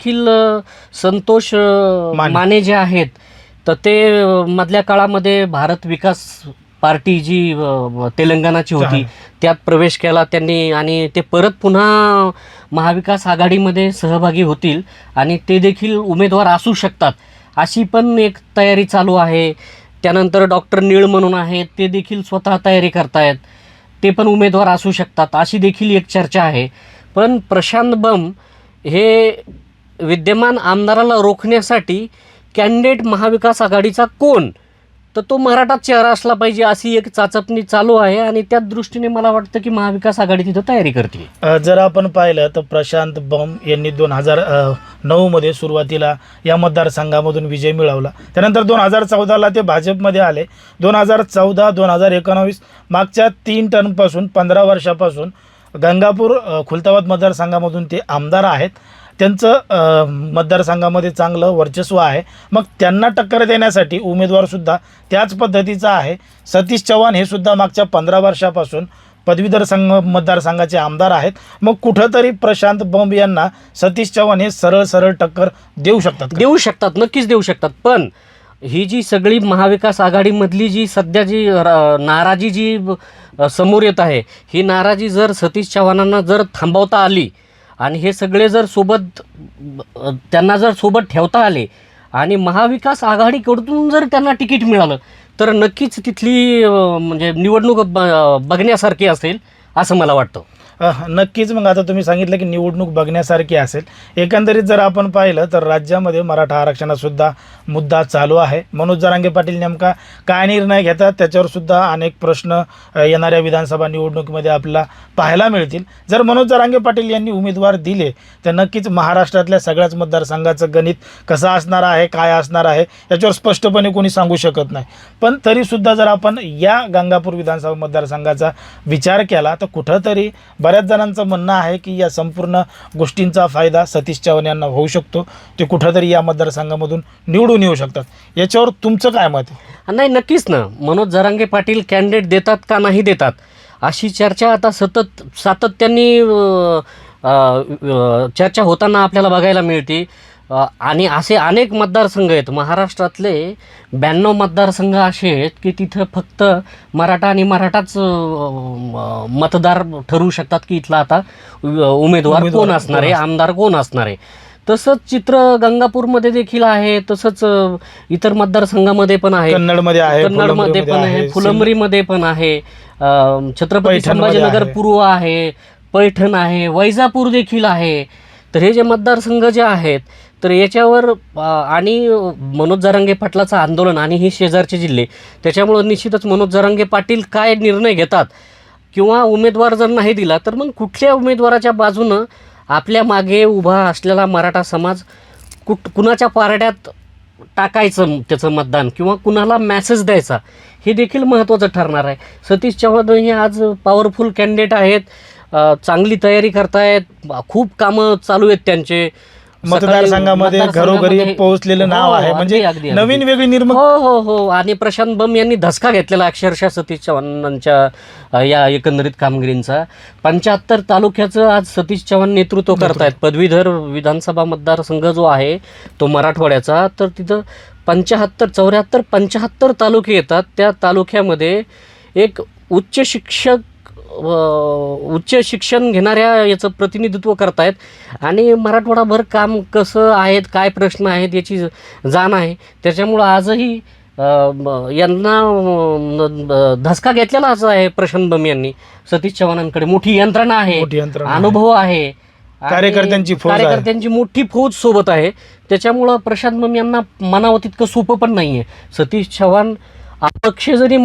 देखील संतोष माने. माने जे आहेत तर ते मधल्या काळामध्ये भारत विकास पार्टी जी तेलंगणाची होती. त्यात प्रवेश केला त्यांनी आणि ते परत पुन्हा महाविकास आघाडीमध्ये सहभागी होतील आणि ते देखील उमेदवार असू शकतात अशी पण एक तयारी चालू आहे त्यानंतर डॉक्टर नीळ म्हणून आहेत ते देखील स्वतः तयारी करतायत ते पण उमेदवार असू शकतात अशी देखील एक चर्चा आहे पण प्रशांत बम हे विद्यमान आमदाराला रोखण्यासाठी कॅन्डिडेट महाविकास आघाडीचा कोण? तर तो मराठा चेहरा असला पाहिजे अशी एक चाचपणी चालू आहे आणि त्या दृष्टीने मला वाटतं की महाविकास आघाडी तिथं तयारी करते. जर आपण पाहिलं तर प्रशांत बम यांनी दोन हजार नऊमध्ये सुरुवातीला या मतदारसंघामधून विजय मिळवला. त्यानंतर दोन हजार चौदाला ते भाजपमध्ये आले. दोन हजार चौदा दोन हजार एकोणावीस मागच्या तीन टर्मपासून पंधरा वर्षापासून गंगापूर खुलताबाद मतदारसंघामधून ते आमदार आहेत. त्यांचं मतदारसंघामध्ये चांगलं वर्चस्व आहे. मग त्यांना टक्कर देण्यासाठी उमेदवारसुद्धा त्याच पद्धतीचा आहे. सतीश चव्हाण हे सुद्धा मागच्या पंधरा वर्षापासून पदवीधर संघ मतदारसंघाचे आमदार आहेत. मग कुठंतरी प्रशांत बंब यांना सतीश चव्हाण हे सरळ सरळ टक्कर देऊ शकतात देऊ शकतात नक्कीच देऊ शकतात. पण ही जी सगळी महाविकास आघाडीमधली जी सध्या जी नाराजी जी समोर येत आहे ही नाराजी जर सतीश चव्हाणांना जर थांबवता आली आणि हे सगळे जर सोबत त्यांना जर सोबत ठेवता आले आणि महाविकास आघाडीकडून जर त्यांना तिकीट मिळालं तर नक्कीच तिथली म्हणजे निवडणूक ब- बघण्यासारखी असेल असं मला वाटतं. नक्कीच मग आता तुम्ही सांगितलं की निवडणूक बघण्यासारखी असेल. एकंदरीत जर आपण पाहिलं तर राज्यामध्ये मराठा आरक्षणासुद्धा मुद्दा चालू आहे. मनोज जरांगे पाटील नेमका काय निर्णय घेतात? त्याच्यावरसुद्धा अनेक प्रश्न येणाऱ्या विधानसभा निवडणुकीमध्ये आपल्याला पाहायला मिळतील. जर मनोज जरांगे पाटील यांनी उमेदवार दिले तर नक्कीच महाराष्ट्रातल्या सगळ्याच मतदारसंघाचं गणित कसं असणार आहे काय असणार आहे याच्यावर स्पष्टपणे कोणी सांगू शकत नाही. पण तरीसुद्धा जर आपण या गंगापूर विधानसभा मतदारसंघाचा विचार केला तर कुठंतरी बऱ्याच जणांचं म्हणणं आहे की या संपूर्ण गोष्टींचा फायदा सतीश चव्हाण यांना होऊ शकतो. ते कुठंतरी या मतदारसंघामधून निवडून येऊ शकतात. याच्यावर तुमचं काय मत आहे? नाही नक्कीच ना. मनोज जरांगे पाटील कॅन्डिडेट देतात का नाही देतात? अशी चर्चा आता सतत सातत्याने चर्चा होताना आपल्याला बघायला मिळते. आणि असे अनेक मतदारसंघ आहेत. महाराष्ट्रातले ब्याण्णव मतदारसंघ असे आहेत की तिथं फक्त मराठा आणि मराठाच मतदार ठरवू शकतात की इथला आता उमेदवार कोण असणार आहे आमदार कोण असणार आहे? तसंच चित्र गंगापूरमध्ये देखील आहे तसंच इतर मतदारसंघामध्ये पण आहे. कन्नडमध्ये आहे कन्नडमध्ये पण आहे फुलंब्रीमध्ये पण आहे छत्रपती संभाजीनगर. पूर्व आहे पैठण आहे वैजापूर देखील आहे. तर हे जे मतदारसंघ जे आहेत तर याच्यावर आणि मनोज जरांगे पाटलाचं आंदोलन आणि हे शेजारचे जिल्हे त्याच्यामुळं निश्चितच मनोज जरांगे पाटील काय निर्णय घेतात किंवा उमेदवार जर नाही दिला तर मग कुठल्या उमेदवाराच्या बाजूनं आपल्या मागे उभा असलेला मराठा समाज कुठ कुणाच्या पारड्यात टाकायचं त्याचं मतदान किंवा कुणाला मॅसेज द्यायचा हे देखील महत्त्वाचं ठरणार आहे. सतीश चव्हाण हे आज पॉवरफुल कॅन्डिडेट आहेत चांगली तयारी करतायत खूप कामं चालू आहेत त्यांचे. मतदारसंघामध्ये घरोघरी पोहोचलेलं नाव हो, आहे. अगदी, म्हणजे. नवीन वेगळी निर्मक हो हो हो. आणि प्रशांत बम यांनी धसका घेतलेला अक्षरशः सतीश चव्हाणांच्या या एकंदरीत कामगिरींचा. पंच्याहत्तर तालुक्याचं आज सतीश चव्हाण नेतृत्व. करतायत. पदवीधर विधानसभा मतदारसंघ जो आहे तो मराठवाड्याचा. तर तिथं पंच्याहत्तर चौऱ्याहत्तर पंच्याहत्तर तालुके येतात. त्या तालुक्यामध्ये एक उच्च शिक्षक उच्च शिक्षण घेणाऱ्या याचं प्रतिनिधित्व करतायत. आणि मराठवाडाभर काम कसं आहेत काय प्रश्न आहेत याची जाण आहे. त्याच्यामुळं आजही यांना धसका घेतलेलाच आहे प्रशांत बम यांनी. सतीश चव्हाणांकडे मोठी यंत्रणा आहे. अनुभव आहे. कार्यकर्त्यांची. कार्यकर्त्यांची मोठी फौज सोबत आहे. त्याच्यामुळं प्रशांत बम यांना मनावं तितकं सोपं पण नाही आहे सतीश चव्हाण अपक्ष जरी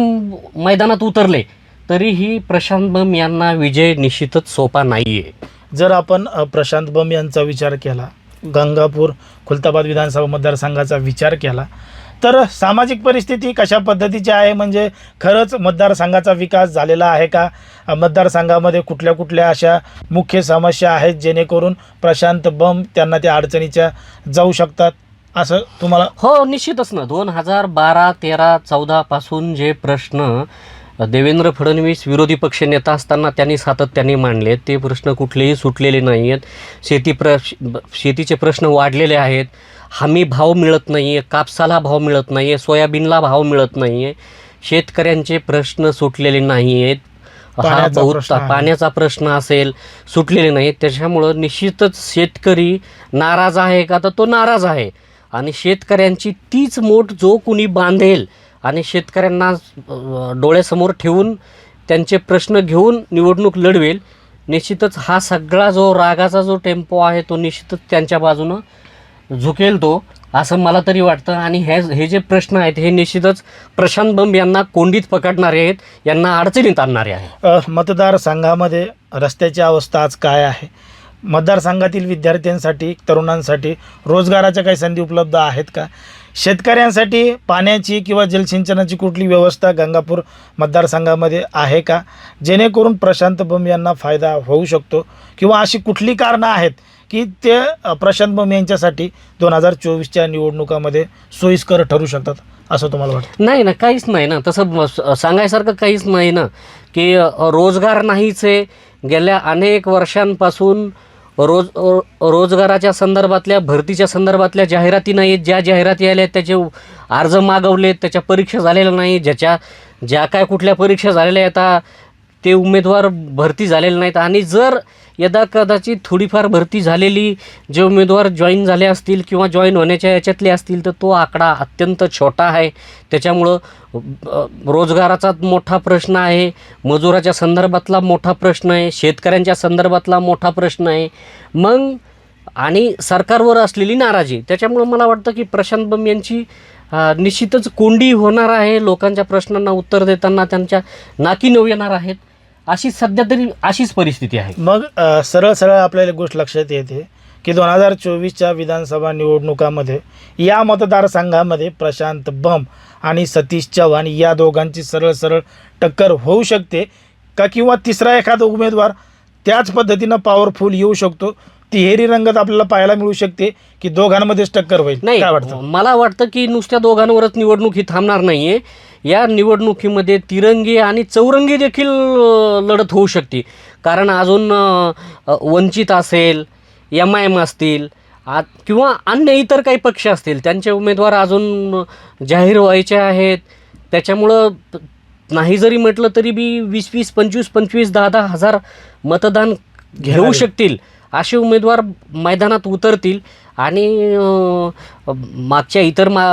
मैदानात उतरले तरीही प्रशांत बम यांना विजय निश्चितच सोपा नाही आहे जर आपण अ, प्रशांत बम यांचा विचार केला गंगापूर खुलताबाद विधानसभा मतदारसंघाचा विचार केला तर सामाजिक परिस्थिती कशा पद्धतीची आहे? म्हणजे खरंच मतदारसंघाचा विकास झालेला आहे का? अ, मतदारसंघामध्ये कुठल्या कुठल्या अशा मुख्य समस्या आहेत जेणेकरून प्रशांत बम त्यांना त्या अडचणीच्या जाऊ शकतात? असं तुम्हाला हो निश्चितच ना. दोन हजार बारा तेरा चौदा पासून जे प्रश्न देवेंद्र फडणवीस विरोधी पक्षनेता असताना त्यांनी सातत्याने मांडले. ते प्रश्न कुठलेही सुटलेले नाही आहेत शेती प्र शेतीचे प्रश्न वाढलेले आहेत. हमी भाव मिळत नाही आहे कापसाला भाव मिळत नाही आहे सोयाबीनला भाव मिळत नाही आहे शेतकऱ्यांचे प्रश्न सुटलेले नाही आहेत हा पाण्याचा बहुत. पाण्याचा प्रश्न असेल सुटलेले नाही त्याच्यामुळं निश्चितच शेतकरी नाराज आहे का? तर तो नाराज आहे. आणि शेतकऱ्यांची तीच मोठ जो कुणी बांधेल आणि शेतकऱ्यांना डोळ्यासमोर ठेवून त्यांचे प्रश्न घेऊन निवडणूक लढवेल. निश्चितच हा सगळा जो रागाचा जो टेम्पो आहे तो निश्चितच त्यांच्या बाजूनं झुकेल तो असं मला तरी वाटतं. आणि हे हे जे प्रश्न आहेत हे निश्चितच प्रशांत बंब यांना कोंडीत पकडणारे आहेत यांना अडचणीत आणणारे आहेत. मतदारसंघामध्ये रस्त्याची अवस्था आज काय आहे? मतदारसंघातील विद्यार्थ्यांसाठी तरुणांसाठी रोजगाराच्या काही संधी उपलब्ध आहेत का? शेतकऱ्यांसाठी पाण्याची किंवा जलसिंचनाची कुठली व्यवस्था गंगापूर मतदारसंघामध्ये आहे का? जेणेकरून प्रशांत बम यांना फायदा होऊ शकतो किंवा अशी कुठली कारणं आहेत की ते प्रशांत बम यांच्यासाठी दोन हजार चोवीसच्या निवडणुकामध्ये सोयीस्कर ठरू शकतात असं तुम्हाला वाटतं? नाही ना काहीच नाही ना. तसं सांगायसारखं काहीच नाही ना की रोजगार नाहीच आहे. गेल्या अनेक वर्षांपासून रोज रोजगाराच्या संदर्भातल्या भरतीच्या संदर्भातल्या जाहिराती नाहीत. ज्या जाहिराती आल्या आहेत त्याचे अर्ज मागवलेत त्याच्या परीक्षा झालेल्या नाही ज्याच्या ज्या काय कुठल्या परीक्षा झालेल्या आहेत ते उमेदवार भरती झालेले नाहीत. आणि जर यदा कदाचित थोडीफार भरती झालेली जे उमेदवार जॉईन झाले असतील किंवा जॉईन होण्याच्या याच्यातले असतील तर तो आकडा अत्यंत छोटा आहे. त्याच्यामुळं रोजगाराचा मोठा प्रश्न आहे. मजुराच्या संदर्भातला मोठा प्रश्न आहे. शेतकऱ्यांच्या संदर्भातला मोठा प्रश्न आहे. मग आणि सरकारवर असलेली नाराजी. त्याच्यामुळं मला वाटतं की प्रशांत बम यांची निश्चितच कोंडी होणार आहे. लोकांच्या प्रश्नांना उत्तर देताना त्यांच्या नाकी नऊ येणार आहेत. अशी सध्या तरी अशीच परिस्थिती आहे. मग अ, सरळ सरळ आपल्याला एक गोष्ट लक्षात येते की दोन हजार चोवीसच्या विधानसभा निवडणुकामध्ये या मतदारसंघामध्ये प्रशांत बम आणि सतीश चव्हाण या दोघांची सरळ सरळ टक्कर होऊ शकते का किंवा तिसरा एखादा उमेदवार त्याच पद्धतीनं पॉवरफुल येऊ शकतो? तिहेरी रंगत आपल्याला पाहायला मिळू शकते की दोघांमध्येच टक्कर होईल. नाही काय वाटतं? मला वाटतं की नुसत्या दोघांवरच निवडणूक ही थांबणार नाहीये. या निवडणुकीमध्ये तिरंगी आणि चौरंगी देखील लढत होऊ शकते. कारण अजून वंचित असेल एम आय एम असतील आ किंवा अन्य इतर काही पक्ष असतील त्यांचे उमेदवार अजून जाहीर व्हायचे आहेत. त्याच्यामुळं नाही जरी म्हटलं तरी बी वीस वीस पंचवीस पंचवीस दहा दहा हजार मतदान घेऊ. शकतील. असे उमेदवार मैदानात उतरतील आणि मागच्या इतर मा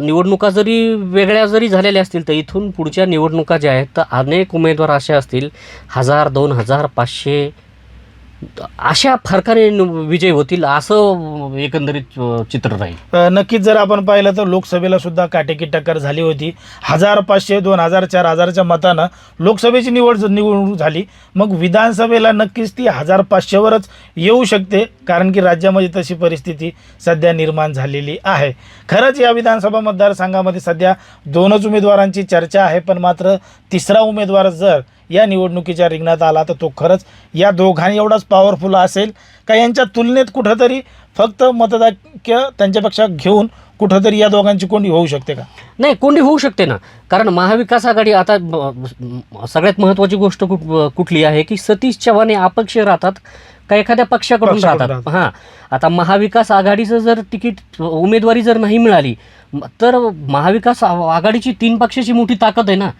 निवडणुका जरी वेगळ्या जरी झालेल्या असतील तर इथून पुढच्या निवडणुका ज्या आहेत तर अनेक उमेदवार असे असतील हजार दोन हजार पाचशे अशा फरकाने विजय होतील असं एकंदरीत चित्र राहील. नक्कीच जर आपण पाहिलं तर लोकसभेला सुद्धा काटेकी टक्कर झाली होती. हजार पाचशे दोन हजार चार हजारच्या मतानं लोकसभेची निवड निवडणूक झाली मग विधानसभेला नक्कीच ती हजार पाचशेवरच येऊ शकते कारण की राज्यामध्ये तशी परिस्थिती सध्या निर्माण झालेली आहे. खरंच या विधानसभा मतदारसंघामध्ये सध्या दोनच उमेदवारांची चर्चा आहे पण मात्र तिसरा उमेदवार जर या निवडणुकीच्या रिंगणात आला तर तो खरंच या दोघांनी एवढाच पॉवरफुल असेल का यांच्या तुलनेत कुठंतरी फक्त मतदाक्य त्यांच्यापेक्षा घेऊन कुठंतरी या दोघांची कोंडी होऊ शकते का? नाही कोंडी होऊ शकते ना. कारण महाविकास आघाडी आता सगळ्यात महत्त्वाची गोष्ट कुठ कुठली आहे की सतीश चव्हाण हे अपक्ष राहतात का एखाद्या पक्षाकडून राहतात? हां. आता महाविकास आघाडीचं जर तिकीट उमेदवारी जर नाही मिळाली तर महाविकास आघाडीची तीन पक्षाची मोठी ताकद आहे ना.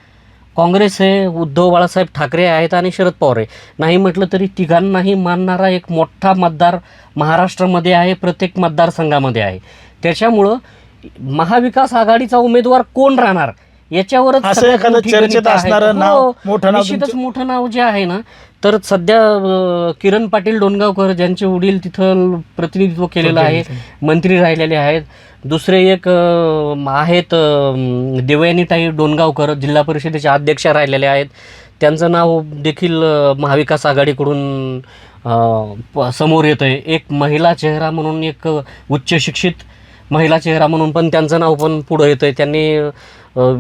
काँग्रेस आहे उद्धव बाळासाहेब ठाकरे आहेत आणि शरद पवार आहे नाही म्हटलं तरी तिघांनाही मानणारा एक मोठा मतदार महाराष्ट्रामध्ये आहे प्रत्येक मतदारसंघामध्ये आहे त्याच्यामुळं महाविकास आघाडीचा उमेदवार कोण राहणार याच्यावरच असं एखादं चर्चेत. असणारं नाव, हो, मोठं नाव निश्चितच? मोठं नाव जे आहे ना तर सध्या किरण पाटील डोणगावकर ज्यांचे वडील तिथं प्रतिनिधित्व केलेलं आहे मंत्री राहिलेले आहेत. दुसरे एक आहेत अं, देवयानीताई डोणगावकर जिल्हा परिषदेच्या अध्यक्षा राहिलेल्या आहेत. त्यांचं नाव देखील महाविकास आघाडीकडून समोर येतं आहे एक महिला चेहरा म्हणून एक उच्च शिक्षित महिला चेहरा म्हणून पण त्यांचं नाव पण पुढं येतं आहे त्यांनी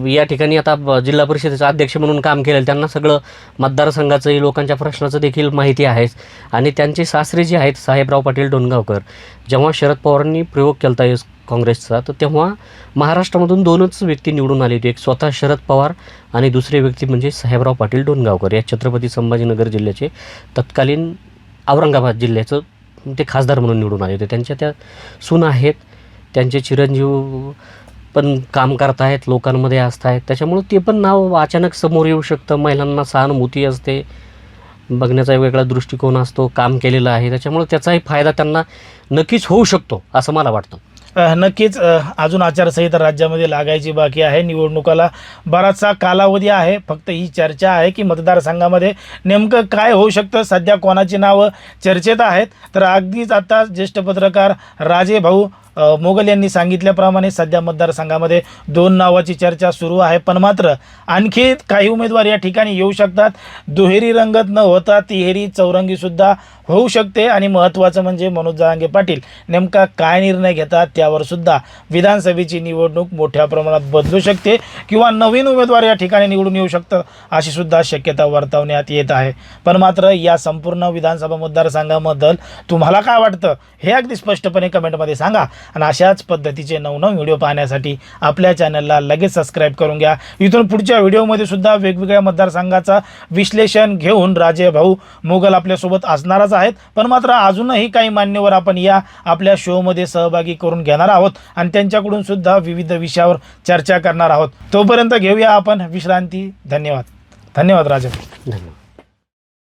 या ठिकाणी आता जिल्हा परिषदेचं अध्यक्ष म्हणून काम केलेलं त्यांना सगळं मतदारसंघाचंही लोकांच्या प्रश्नाचं देखील माहिती आहे. आणि त्यांचे सासरे जे आहेत साहेबराव पाटील डोणगावकर जेव्हा शरद पवारांनी प्रयोग केला होता काँग्रेसचा तर तेव्हा महाराष्ट्रामधून दोनच व्यक्ती निवडून आले होते. एक स्वतः शरद पवार आणि दुसरे व्यक्ती म्हणजे साहेबराव पाटील डोणगावकर या छत्रपती संभाजीनगर जिल्ह्याचे तत्कालीन औरंगाबाद जिल्ह्याचं ते खासदार म्हणून निवडून आले होते. त्यांच्या त्या सुना आहेत. त्यांचे चिरंजीव पण काम करतायत लोकांमध्ये असतायत. त्याच्यामुळं ते पण नाव अचानक समोर येऊ शकतं. महिलांना सहानुभूती असते. बघण्याचा वेगळा दृष्टिकोन असतो. काम केलेलं आहे. त्याच्यामुळे त्याचाही फायदा त्यांना नक्कीच होऊ शकतो असं मला वाटतं. नक्कीच अजून आचारसंहिता राज्यामध्ये लागायची बाकी आहे. निवडणुकाला बराचसा कालावधी आहे. फक्त ही चर्चा आहे की मतदारसंघामध्ये नेमकं काय होऊ शकतं? सध्या कोणाची नावं चर्चेत आहेत? तर अगदीच आता ज्येष्ठ पत्रकार राजे भाऊ मोगल यांनी सांगितल्याप्रमाणे सध्या मतदारसंघामध्ये दोन नावाची चर्चा सुरू आहे. पण मात्र आणखी काही उमेदवार या ठिकाणी येऊ शकतात. दुहेरी रंगत न होता तिहेरी चौरंगीसुद्धा होऊ शकते. आणि महत्त्वाचं म्हणजे मनोज जहांगे पाटील नेमका काय निर्णय घेतात त्यावर सुद्धा विधानसभेची निवडणूक मोठ्या प्रमाणात बदलू शकते किंवा नवीन उमेदवार या ठिकाणी निवडून येऊ शकतं अशी सुद्धा शक्यता वर्तवण्यात येत आहे. पण मात्र या संपूर्ण विधानसभा मतदारसंघाबद्दल तुम्हाला काय वाटतं हे अगदी स्पष्टपणे कमेंटमध्ये सांगा. आणि अशाच पद्धतीचे नवनव व्हिडिओ पाहण्यासाठी आपल्या चॅनलला लगेच सबस्क्राईब करून घ्या. इथून पुढच्या व्हिडिओमध्ये सुद्धा वेगवेगळ्या मतदारसंघाचा विश्लेषण घेऊन राजे भाऊ मोगल आपल्यासोबत असणारच आहेत. पण मात्र अजूनही काही मान्यवर आपण या आपल्या शोमध्ये सहभागी करून घेणार आहोत आणि त्यांच्याकडून सुद्धा विविध विषयावर चर्चा करणार आहोत. तोपर्यंत घेऊया आपण विश्रांती. धन्यवाद. धन्यवाद राजे धन्यवाद.